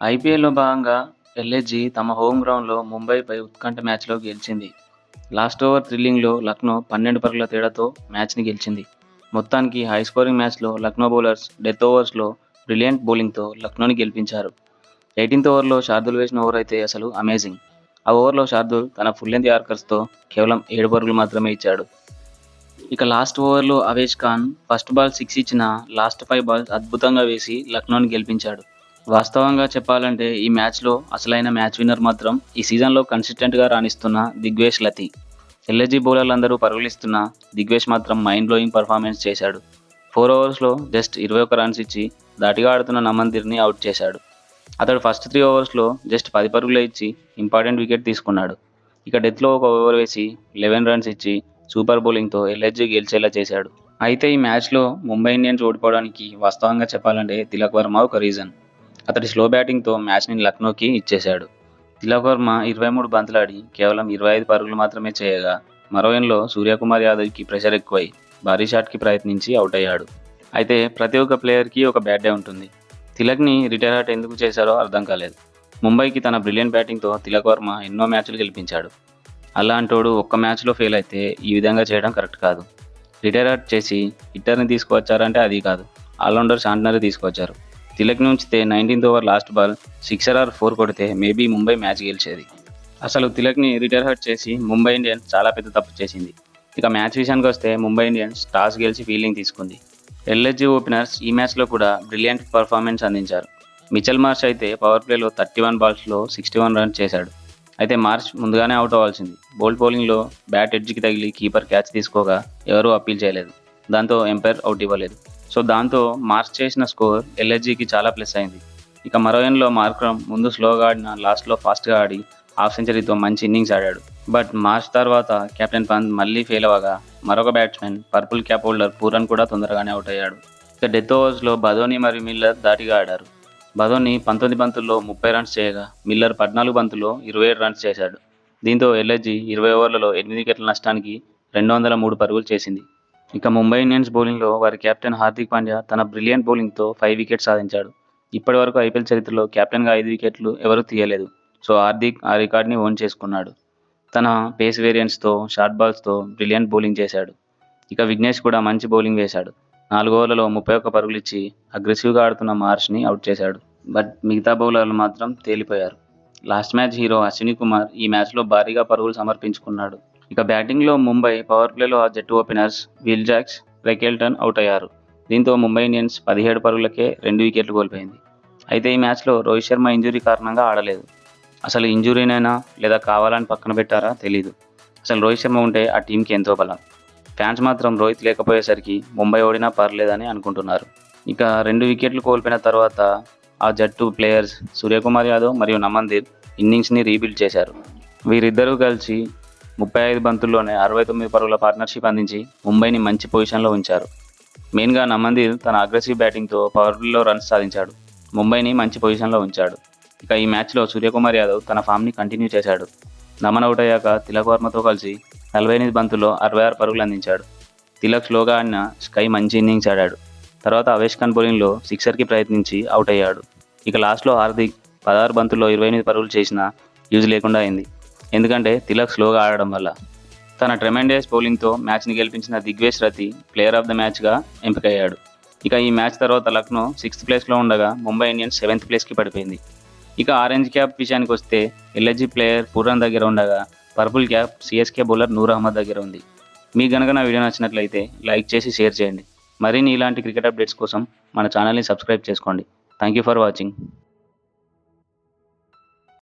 ఐపీఎల్లో భాగంగా ఎల్ఎస్జీ తమ హోమ్ గ్రౌండ్లో ముంబైపై ఉత్కంఠ మ్యాచ్లో గెలిచింది. లాస్ట్ ఓవర్ థ్రిల్లింగ్లో లక్నో పన్నెండు పరుగుల తేడాతో మ్యాచ్ని గెలిచింది. మొత్తానికి హై స్కోరింగ్ మ్యాచ్లో లక్నో బౌలర్స్ డెత్ ఓవర్స్లో బ్రిలియంట్ బౌలింగ్తో లక్నోని గెలిపించారు. ఎయిటీన్త్ ఓవర్లో శార్దుల్ వేసిన ఓవర్ అయితే అసలు అమేజింగ్. ఆ ఓవర్లో శార్దుల్ తన ఫుల్ లెంత్ యార్కర్స్తో కేవలం ఏడు పరుగులు మాత్రమే ఇచ్చాడు. ఇక లాస్ట్ ఓవర్లో Avesh Khan first ball six ఇచ్చిన లాస్ట్ ఫైవ్ బాల్స్ అద్భుతంగా వేసి లక్నోని గెలిపించాడు. వాస్తవంగా చెప్పాలంటే ఈ మ్యాచ్లో అసలైన మ్యాచ్ విన్నర్ మాత్రం ఈ సీజన్లో కన్సిస్టెంట్గా రాణిస్తున్న దిగ్వేష్ లతి. ఎల్ఎజీ బౌలర్లందరూ పరుగులిస్తున్న దిగ్వేష్ మాత్రం మైండ్ బ్లోయింగ్ పర్ఫార్మెన్స్ చేశాడు. ఫోర్ ఓవర్స్లో జస్ట్ ఇరవై ఒక్క రన్స్ ఇచ్చి దాటిగా ఆడుతున్న నమందిర్ని అవుట్ చేశాడు. అతడు ఫస్ట్ త్రీ ఓవర్స్లో జస్ట్ పది పరుగులే ఇచ్చి ఇంపార్టెంట్ వికెట్ తీసుకున్నాడు. ఇక డెత్లో ఒక ఓవర్ వేసి లెవెన్ రన్స్ ఇచ్చి సూపర్ బౌలింగ్తో ఎల్ఎస్జీ గెలిచేలా చేశాడు. అయితే ఈ మ్యాచ్లో ముంబై ఇండియన్స్ ఓడిపోవడానికి వాస్తవంగా చెప్పాలంటే తిలక్ వర్మ ఒక రీజన్ అతడి స్లో బ్యాటింగ్తో మ్యాచ్ని లక్నోకి ఇచ్చేశాడు. తిలక్ వర్మ ఇరవై మూడు బంతులాడి కేవలం ఇరవై ఐదు పరుగులు మాత్రమే చేయగా మరో ఎండ్లో సూర్యకుమార్ యాదవ్కి ప్రెషర్ ఎక్కువై భారీ షాట్కి ప్రయత్నించి అవుట్ అయ్యాడు అయితే ప్రతి ఒక్క ప్లేయర్కి ఒక బ్యాట్ డే ఉంటుంది. తిలక్ని రిటైర్ అవుట్ ఎందుకు చేశారో అర్థం కాలేదు. ముంబైకి తన బ్రిలియంట్ బ్యాటింగ్తో తిలక్ వర్మ ఎన్నో మ్యాచ్లు గెలిపించాడు. అలాంటోడు ఒక్క మ్యాచ్లో ఫెయిల్ అయితే ఈ విధంగా చేయడం కరెక్ట్ కాదు. రిటైర్ అవుట్ చేసి హిట్టర్ని తీసుకువచ్చారంటే అది కాదు. ఆల్రౌండర్ షాంట్నర్ తీసుకొచ్చారు తిలక్ని ఉంచితే nineteenth over last ball sixer or four కొడితే మేబీ ముంబై మ్యాచ్ గెలిచేది. అసలు తిలక్ని రిటైర్ హర్ట్ చేసి ముంబై ఇండియన్స్ చాలా పెద్ద తప్పు చేసింది. ఇక మ్యాచ్ విషయానికి వస్తే ముంబై ఇండియన్స్ టాస్ గెలిచి ఫీల్డింగ్ తీసుకుంది. ఎల్ఎస్జీ ఓపెనర్స్ ఈ మ్యాచ్లో కూడా బ్రిలియంట్ పర్ఫార్మెన్స్ అందించారు. మిచల్ మార్చ్ అయితే పవర్ ప్లేలో థర్టీ వన్ బాల్స్లో సిక్స్టీ వన్ రన్స్ చేశాడు. అయితే మార్చ్ ముందుగానే అవుట్ అవ్వాల్సింది. బోల్డ్ బౌలింగ్లో బ్యాట్ ఎడ్జ్కి తగిలి కీపర్ క్యాచ్ తీసుకోగా ఎవరూ అప్పీల్ చేయలేదు. దాంతో ఎంపైర్ అవుట్ ఇవ్వలేదు. సో దాంతో మార్క్ చేసిన స్కోర్ ఎల్ఎస్జీకి చాలా ప్లస్ అయింది. ఇక మరో ఎండ్లో మార్క్రమ్ ముందు స్లోగా ఆడిన లాస్ట్లో ఫాస్ట్గా ఆడి హాఫ్ సెంచరీతో మంచి ఇన్నింగ్స్ ఆడాడు. బట్ మార్చ్ తర్వాత కెప్టెన్ పంత్ మళ్ళీ ఫెయిల్ అవ్వగా మరొక batsmen purple cap holder Pooran కూడా తొందరగానే అవుట్ అయ్యాడు. ఇక డెత్ ఓవర్స్లో బధోని మరియు మిల్లర్ దాటిగా ఆడారు. బధోని పంతొమ్మిది బంతుల్లో ముప్పై రన్స్ చేయగా మిల్లర్ పద్నాలుగు బంతుల్లో ఇరవై ఏడు రన్స్ చేశాడు. దీంతో ఎల్ఎస్జీ ఇరవై ఓవర్లలో ఎనిమిది వికెట్ల నష్టానికి రెండు వందల మూడు పరుగులు చేసింది. ఇక ముంబై ఇండియన్స్ బౌలింగ్లో వారి కెప్టెన్ హార్దిక్ పాండ్యా తన బ్రిలియంట్ బౌలింగ్తో ఫైవ్ వికెట్స్ సాధించాడు. ఇప్పటి వరకు ఐపీఎల్ చరిత్రలో కెప్టెన్గా ఐదు వికెట్లు ఎవరూ తీయలేదు. సో హార్దిక్ ఆ రికార్డ్ని ఓన్ చేసుకున్నాడు. తన పేస్ వేరియంట్స్తో షార్ట్ బాల్స్తో బ్రిలియంట్ బౌలింగ్ చేశాడు. ఇక విఘ్నేష్ కూడా మంచి బౌలింగ్ వేశాడు. నాలుగు ఓవర్లలో ముప్పై ఒక్క పరుగులు ఇచ్చి అగ్రెసివ్గా ఆడుతున్న మార్ష్ని అవుట్ చేశాడు. బట్ మిగతా బౌలర్లు మాత్రం తేలిపోయారు. Last match hero Ashwani Kumar ఈ మ్యాచ్లో భారీగా పరుగులు సమర్పించుకున్నాడు. ఇక బ్యాటింగ్లో ముంబై పవర్ ప్లేలో ఆ జట్టు openers Will Jacks Rickelton out అయ్యారు. దీంతో ముంబై ఇండియన్స్ పదిహేడు పరుగులకే రెండు వికెట్లు కోల్పోయింది. అయితే ఈ మ్యాచ్లో రోహిత్ శర్మ ఇంజురీ కారణంగా ఆడలేదు. అసలు ఇంజురీనైనా లేదా కావాలని పక్కన పెట్టారా తెలీదు. అసలు రోహిత్ శర్మ ఉంటే ఆ టీంకి ఎంతో బలం. ఫ్యాన్స్ మాత్రం రోహిత్ లేకపోయేసరికి ముంబై ఓడినా పర్లేదని అనుకుంటున్నారు. ఇక రెండు వికెట్లు కోల్పోయిన తర్వాత ఆ జట్టు ప్లేయర్స్ సూర్యకుమార్ యాదవ్ మరియు నమందిర్ ఇన్నింగ్స్ని రీబిల్డ్ చేశారు. వీరిద్దరూ కలిసి ముప్పై ఐదు బంతుల్లోనే అరవై తొమ్మిది పరుగుల పార్ట్నర్షిప్ అందించి ముంబైని మంచి పొజిషన్లో ఉంచారు. మెయిన్గా నమందిర్ తన అగ్రెసివ్ బ్యాటింగ్తో పవర్లో రన్స్ సాధించాడు. ముంబైని మంచి పొజిషన్లో ఉంచాడు. ఇక ఈ మ్యాచ్లో సూర్యకుమార్ యాదవ్ తన ఫామ్ని కంటిన్యూ చేశాడు. నమన్ అవుట్ అయ్యాక తిలక్ వర్మతో కలిసి నలభై ఎనిమిది బంతుల్లో అరవై ఆరు పరుగులు అందించాడు. తిలక్ స్లోగా ఆడిన స్కై మంచి ఇన్నింగ్స్ ఆడాడు. తర్వాత అవేష్ ఖాన్ బౌలింగ్లో సిక్సర్కి ప్రయత్నించి అవుట్ అయ్యాడు ఇక లాస్ట్లో హార్దిక్ పదహారు బంతుల్లో ఇరవై ఎనిమిది పరుగులు చేసినా యూజ్ లేకుండా అయింది. ఎందుకంటే తిలక్ స్లోగా ఆడడం వల్ల. తన ట్రెమెండేస్ బౌలింగ్తో మ్యాచ్ని గెలిపించిన Digvesh Rathi player of the మ్యాచ్గా ఎంపికయ్యాడు. ఇక ఈ మ్యాచ్ తర్వాత లక్నో సిక్స్త్ ప్లేస్లో ఉండగా ముంబై ఇండియన్స్ సెవెంత్ ప్లేస్కి పడిపోయింది. ఇక ఆరెంజ్ క్యాప్ విషయానికి వస్తే ఎల్ఎస్జీ ప్లేయర్ పూరన్ దగ్గర ఉండగా purple cap CSK bowler Noor Ahmad దగ్గర ఉంది. మీకు కనుక నా వీడియో నచ్చినట్లయితే లైక్ చేసి షేర్ చేయండి. మరిన్ని ఇలాంటి క్రికెట్ అప్డేట్స్ కోసం మన ఛానల్ని సబ్స్క్రైబ్ చేసుకోండి. Thank you for watching.